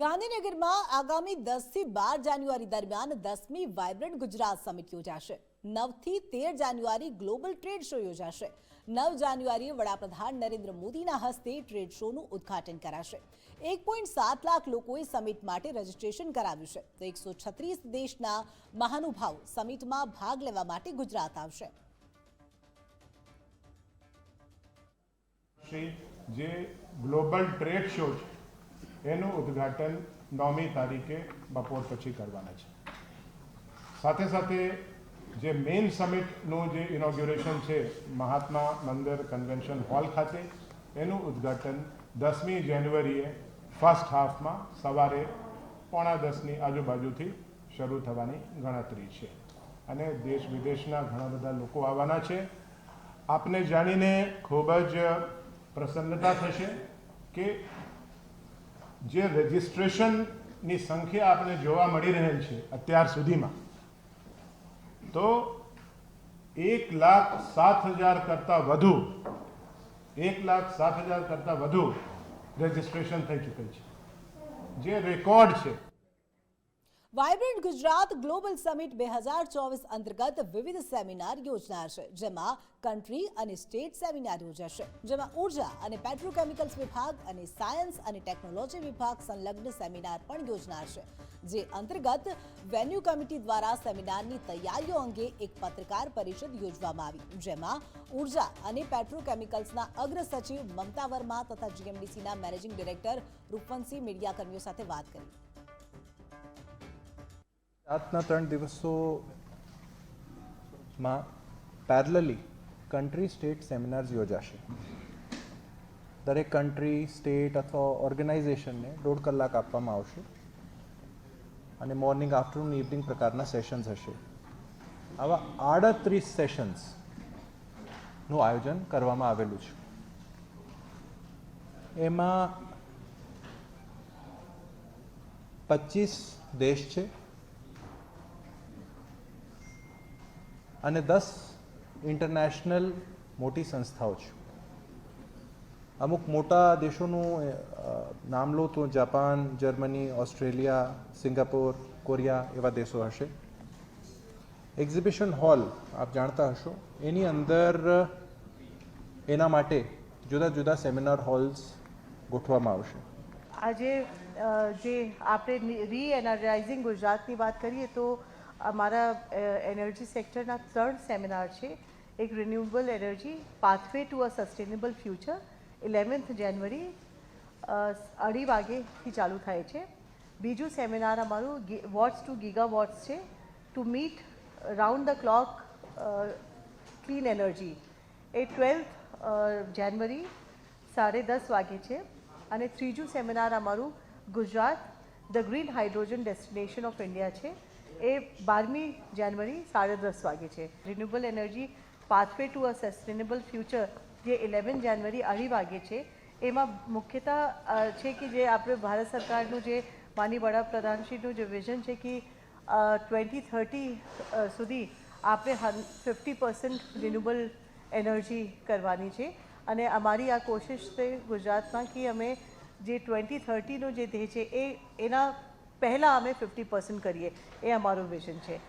ગાંધીનગરમાં આગામી દસથી બાર જાન્યુઆરી દરમિયાન દસમી વાયબ્રન્ટ ગુજરાત સમિટ યોજાશે. નવથી તેર જાન્યુઆરી ગ્લોબલ ટ્રેડ શો યોજાશે. નવ જાન્યુઆરીએ વડાપ્રધાન નરેન્દ્ર મોદીના હસ્તે ટ્રેડ શોનું ઉદ્ઘાટન કરાશે. એક પોઈન્ટ સાત લાખ લોકોએ સમિટ માટે રજીસ્ટ્રેશન કરાવ્યું છે. તો એકસો છત્રીસ દેશના મહાનુભાવ સમિટમાં ભાગ લેવા માટે ગુજરાત આવશે. જે ગ્લોબલ ટ્રેડ શો છે એનું ઉદ્ઘાટન નવમી તારીખે બપોર પછી કરવાના છે. સાથે સાથે જે મેઇન સમિટનું જે ઇનોગ્યુરેશન છે, મહાત્મા મંદિર કન્વેન્શન હોલ ખાતે, એનું ઉદ્ઘાટન દસમી જાન્યુઆરીએ ફર્સ્ટ હાફમાં સવારે પોણા દસની આજુબાજુથી શરૂ થવાની ગણતરી છે. અને દેશ વિદેશના ઘણા બધા લોકો આવવાના છે. આપને જાણીને ખૂબ જ પ્રસન્નતા થશે કે જે રજિસ્ટ્રેશનની સંખ્યા આપણે જોવા મળી રહેલ છે અત્યાર સુધીમાં, તો એક લાખ સાત હજાર કરતાં વધુ, એક લાખ સાત હજાર કરતાં વધુ રજિસ્ટ્રેશન થઈ ચૂકેલ છે. જે રેકોર્ડ છે વાયબ્રન્ટ ગુજરાત ગ્લોબલ સમિટ બે હજાર ચોવીસ અંતર્ગત વિવિધ સેમિનાર યોજનાર છે, જેમાં કન્ટ્રી અને સ્ટેટ સેમિનાર યોજાશે, જેમાં ઊર્જા અને પેટ્રોકેમિકલ્સ વિભાગ અને સાયન્સ અને ટેકનોલોજી વિભાગ સંલગ્ન સેમિનાર પણ યોજનાર છે, જે અંતર્ગત વેન્યુ કમિટી દ્વારા સેમિનારની તૈયારીઓ અંગે એક પત્રકાર પરિષદ યોજવામાં આવી, જેમાં ઊર્જા અને પેટ્રોકેમિકલ્સના અગ્ર સચિવ મમતા વર્મા તથા જીએમડીસીના મેનેજિંગ ડિરેક્ટર રૂપવંશી મીડિયાકર્મીઓ સાથે વાત કરી. આજના ત્રણ દિવસોમાં પેરેલલી કન્ટ્રી સ્ટેટ સેમિનાર્સ યોજાશે. દરેક કન્ટ્રી સ્ટેટ અથવા ઓર્ગેનાઇઝેશનને દોઢ કલાક આપવામાં આવશે અને મોર્નિંગ આફ્ટરનૂન ઇવનિંગ પ્રકારના સેશન્સ હશે. આવા આડત્રીસ સેશન્સનું આયોજન કરવામાં આવેલું છે. એમાં પચીસ દેશ છે. અને દસ ઇન્ટરનેશનલ મોટી સંસ્થાઓ છે. અમુક મોટા દેશોનું નામ લો તો Japan, Germany, Australia, Singapore, Korea એવા દેશો હશે. એક્ઝિબિશન હોલ આપ જાણતા હશો. એની અંદર, એના માટે જુદા જુદા સેમિનાર હોલ્સ ગોઠવામાં આવશે. આજે જે આપણે રી એનર્જાઇઝિંગ ગુજરાતની વાત કરીએ તો અમારા એનર્જી સેક્ટરના ત્રણ સેમિનાર છે. એક renewable energy pathway to a sustainable future eleventh January અઢી વાગેથી ચાલુ થાય છે. બીજું સેમિનાર અમારું વોટ્સ ટુ ગીગા વોટ્સ છે. To meet round the clock clean energy A twelfth January સાડે દસ વાગે છે. અને ત્રીજું સેમિનાર અમારું Gujarat the green hydrogen destination of India છે. એ બારમી જાન્યુઆરી સાડા દસ વાગે છે. Renewable energy pathway to a sustainable future જે ઇલેવન જાન્યુઆરી અઢી વાગે છે. એમાં મુખ્યતા છે કે જે આપણે ભારત સરકારનું જે માની વડાપ્રધાનશ્રીનું જે વિઝન છે કે ટ્વેન્ટી થર્ટી સુધી આપણે ફિફ્ટી પર્સન્ટ રિન્યુએબલ એનર્જી કરવાની છે. અને અમારી આ કોશિશ છે ગુજરાતમાં કે અમે જે ટ્વેન્ટી થર્ટીનો જે ધ્યેય છે એ, એના પહેલાં અમે ફિફ્ટી પર્સન્ટ કરીએ એ અમારું વિઝન છે.